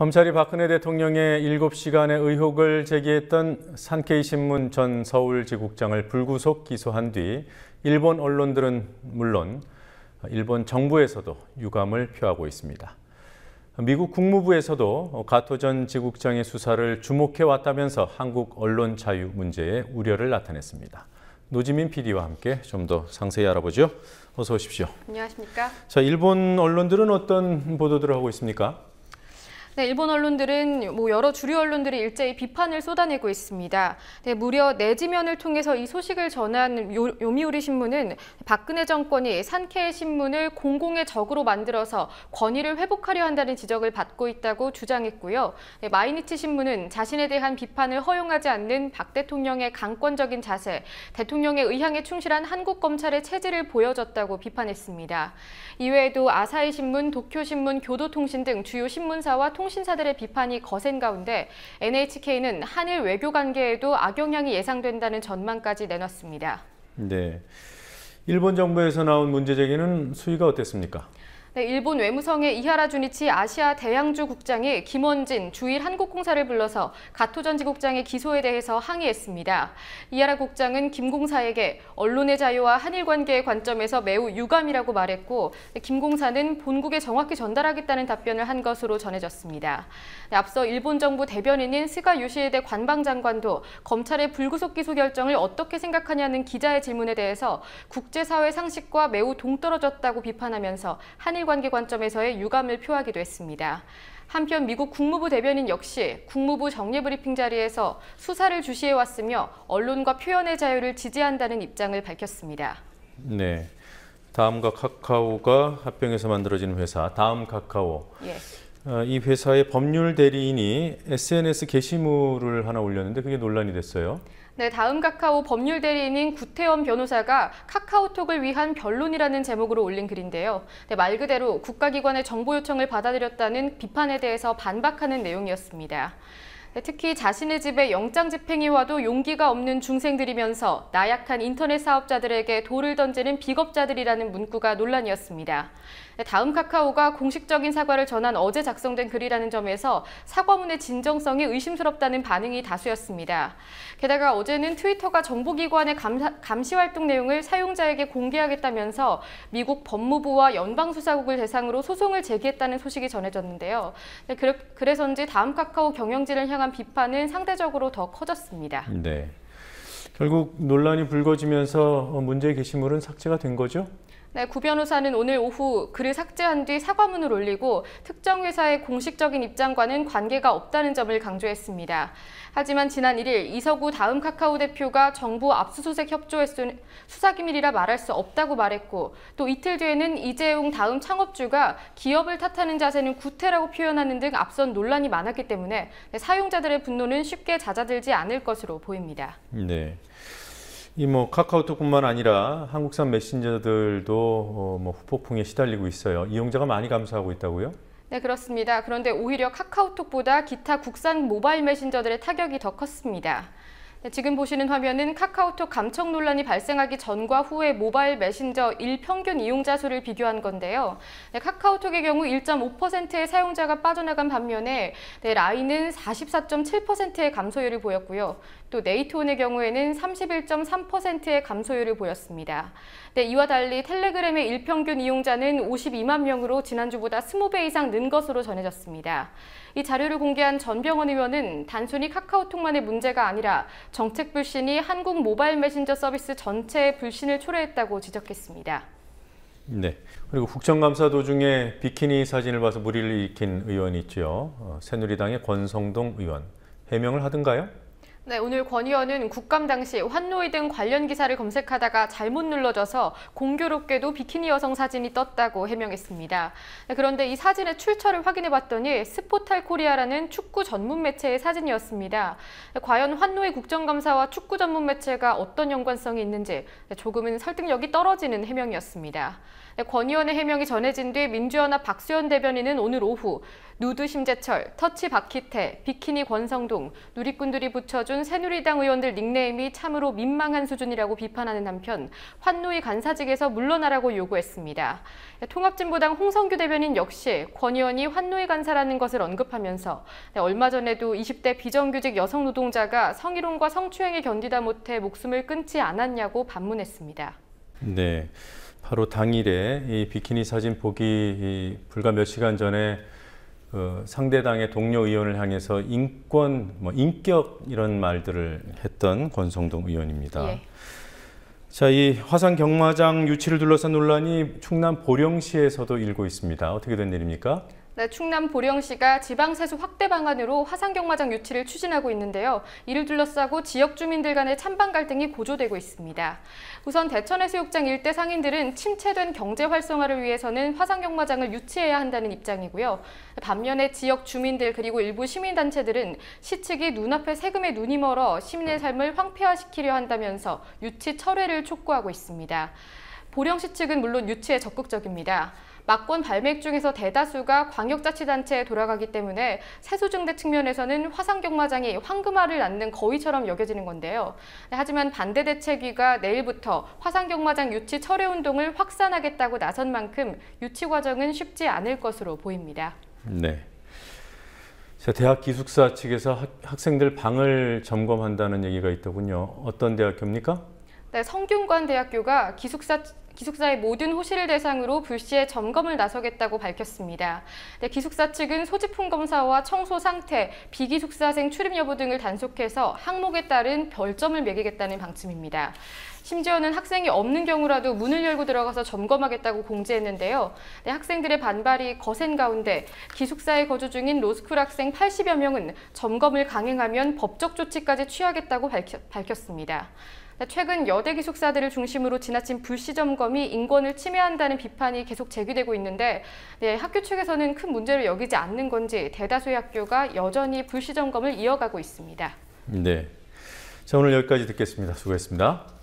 검찰이 박근혜 대통령의 7시간의 의혹을 제기했던 산케이 신문 전 서울지국장을 불구속 기소한 뒤 일본 언론들은 물론 일본 정부에서도 유감을 표하고 있습니다. 미국 국무부에서도 가토 전 지국장의 수사를 주목해 왔다면서 한국 언론 자유 문제에 우려를 나타냈습니다. 노지민 PD와 함께 좀 더 상세히 알아보죠. 어서 오십시오. 안녕하십니까? 자, 일본 언론들은 어떤 보도들을 하고 있습니까? 네, 일본 언론들은 뭐 여러 주류 언론들이 일제히 비판을 쏟아내고 있습니다. 네, 무려 내지면을 통해서 이 소식을 전한 요, 요미우리 신문은 박근혜 정권이 산케이 신문을 공공의 적으로 만들어서 권위를 회복하려 한다는 지적을 받고 있다고 주장했고요. 네, 마이니치 신문은 자신에 대한 비판을 허용하지 않는 박 대통령의 강권적인 자세, 대통령의 의향에 충실한 한국 검찰의 체질을 보여줬다고 비판했습니다. 이외에도 아사히 신문, 도쿄 신문, 교도통신 등 주요 신문사와 통신 사들의 비판이 거센 가운데 NHK는 한일 외교 관계에도 악영향이 예상된다는 전망까지 내놨습니다. 네. 일본 정부에서 나온 문제 제기는 수위가 어땠습니까? 네, 일본 외무성의 이하라 주니치 아시아 대양주 국장이 김원진 주일 한국공사를 불러서 가토전 지국장의 기소에 대해서 항의했습니다. 이하라 국장은 김 공사에게 언론의 자유와 한일 관계의 관점에서 매우 유감이라고 말했고 김 공사는 본국에 정확히 전달하겠다는 답변을 한 것으로 전해졌습니다. 네, 앞서 일본 정부 대변인인 스가 유시에대 관방장관도 검찰의 불구속 기소 결정을 어떻게 생각하냐는 기자의 질문에 대해서 국제사회 상식과 매우 동떨어졌다고 비판하면서 한일 한일 관계 관점에서의 유감을 표하기도 했습니다. 한편 미국 국무부 대변인 역시 국무부 정례 브리핑 자리에서 수사를 주시해왔으며 언론과 표현의 자유를 지지한다는 입장을 밝혔습니다. 네. 다음과 카카오가 합병해서 만들어진 회사 다음 카카오. 예. 어, 이 회사의 법률 대리인이 SNS 게시물을 하나 올렸는데 그게 논란이 됐어요. 네, 다음 카카오 법률 대리인인 구태원 변호사가 카카오톡을 위한 변론이라는 제목으로 올린 글인데요. 네, 말 그대로 국가기관의 정보 요청을 받아들였다는 비판에 대해서 반박하는 내용이었습니다. 네, 특히 자신의 집에 영장 집행이 와도 용기가 없는 중생들이면서 나약한 인터넷 사업자들에게 돌을 던지는 비겁자들이라는 문구가 논란이었습니다. 네, 다음 카카오가 공식적인 사과를 전한 어제 작성된 글이라는 점에서 사과문의 진정성이 의심스럽다는 반응이 다수였습니다. 게다가 어제는 트위터가 정보기관의 감시 활동 내용을 사용자에게 공개하겠다면서 미국 법무부와 연방수사국을 대상으로 소송을 제기했다는 소식이 전해졌는데요. 네, 그래서인지 다음 카카오 경영진을 향한 향한 비판은 상대적으로 더 커졌습니다. 네. 결국 논란이 불거지면서 문제 게시물은 삭제가 된 거죠? 네, 구 변 호사는 오늘 오후 글을 삭제한 뒤 사과문을 올리고 특정 회사의 공식적인 입장과는 관계가 없다는 점을 강조했습니다. 하지만 지난 1일 이서구 다음 카카오 대표가 정부 압수수색 협조에 수사기밀이라 말할 수 없다고 말했고 또 이틀 뒤에는 이재용 다음 창업주가 기업을 탓하는 자세는 구태라고 표현하는 등 앞선 논란이 많았기 때문에 사용자들의 분노는 쉽게 잦아들지 않을 것으로 보입니다. 네. 이 뭐 카카오톡뿐만 아니라 한국산 메신저들도 어 뭐 후폭풍에 시달리고 있어요. 이용자가 많이 감소하고 있다고요? 네, 그렇습니다. 그런데 오히려 카카오톡보다 기타 국산 모바일 메신저들의 타격이 더 컸습니다. 네, 지금 보시는 화면은 카카오톡 감청 논란이 발생하기 전과 후의 모바일 메신저 일평균 이용자 수를 비교한 건데요. 네, 카카오톡의 경우 1.5%의 사용자가 빠져나간 반면에 네, 라인은 44.7%의 감소율을 보였고요. 또 네이트온의 경우에는 31.3%의 감소율을 보였습니다. 네, 이와 달리 텔레그램의 일평균 이용자는 52만 명으로 지난주보다 20배 이상 는 것으로 전해졌습니다. 이 자료를 공개한 전병원 의원은 단순히 카카오톡만의 문제가 아니라 정책 불신이 한국 모바일 메신저 서비스 전체의 불신을 초래했다고 지적했습니다. 네. 그리고 국정감사 도중에 비키니 사진을 봐서 무리를 일으킨 의원이 있죠. 어, 새누리당의 권성동 의원. 해명을 하던가요? 네, 오늘 권 의원은 국감 당시 환노이 등 관련 기사를 검색하다가 잘못 눌러져서 공교롭게도 비키니 여성 사진이 떴다고 해명했습니다. 네, 그런데 이 사진의 출처를 확인해봤더니 스포탈 코리아라는 축구 전문 매체의 사진이었습니다. 네, 과연 환노이 국정감사와 축구 전문 매체가 어떤 연관성이 있는지 조금은 설득력이 떨어지는 해명이었습니다. 네, 권 의원의 해명이 전해진 뒤 민주연합 박수현 대변인은 오늘 오후 누드 심재철, 터치 박희태, 비키니 권성동, 누리꾼들이 붙여준 새누리당 의원들 닉네임이 참으로 민망한 수준이라고 비판하는 한편 환노위 간사직에서 물러나라고 요구했습니다. 네, 통합진보당 홍성규 대변인 역시 권 의원이 환노위 간사라는 것을 언급하면서 네, 얼마 전에도 20대 비정규직 여성 노동자가 성희롱과 성추행에 견디다 못해 목숨을 끊지 않았냐고 반문했습니다. 네. 바로 당일에 이 비키니 사진 보기 불과 몇 시간 전에 그 상대당의 동료 의원을 향해서 인권, 뭐 인격 이런 말들을 했던 권성동 의원입니다. 예. 자, 이 화상 경마장 유치를 둘러싼 논란이 충남 보령시에서도 일고 있습니다. 어떻게 된 일입니까? 네, 충남 보령시가 지방세수 확대 방안으로 화상경마장 유치를 추진하고 있는데요. 이를 둘러싸고 지역 주민들 간의 찬반 갈등이 고조되고 있습니다. 우선 대천해수욕장 일대 상인들은 침체된 경제 활성화를 위해서는 화상경마장을 유치해야 한다는 입장이고요. 반면에 지역 주민들 그리고 일부 시민단체들은 시 측이 눈앞에 세금에 눈이 멀어 시민의 삶을 황폐화시키려 한다면서 유치 철회를 촉구하고 있습니다. 보령시 측은 물론 유치에 적극적입니다. 막권 발맥 중에서 대다수가 광역자치단체에 돌아가기 때문에 세수증대 측면에서는 화상경마장이 황금알을 낳는 거위처럼 여겨지는 건데요. 네, 하지만 반대 대책위가 내일부터 화상경마장 유치 철회 운동을 확산하겠다고 나선 만큼 유치 과정은 쉽지 않을 것으로 보입니다. 네. 자, 대학 기숙사 측에서 학, 학생들 방을 점검한다는 얘기가 있더군요. 어떤 대학교입니까? 네, 성균관 대학교가 기숙사 기숙사의 모든 호실을 대상으로 불시에 점검을 나서겠다고 밝혔습니다. 네, 기숙사 측은 소지품 검사와 청소 상태, 비기숙사생 출입 여부 등을 단속해서 항목에 따른 별점을 매기겠다는 방침입니다. 심지어는 학생이 없는 경우라도 문을 열고 들어가서 점검하겠다고 공지했는데요. 네, 학생들의 반발이 거센 가운데 기숙사에 거주 중인 로스쿨 학생 80여 명은 점검을 강행하면 법적 조치까지 취하겠다고 밝혔, 밝혔습니다. 최근 여대 기숙사들을 중심으로 지나친 불시 점검이 인권을 침해한다는 비판이 계속 제기되고 있는데 네, 학교 측에서는 큰 문제를 여기지 않는 건지 대다수의 학교가 여전히 불시 점검을 이어가고 있습니다. 네. 자, 오늘 여기까지 듣겠습니다. 수고했습니다.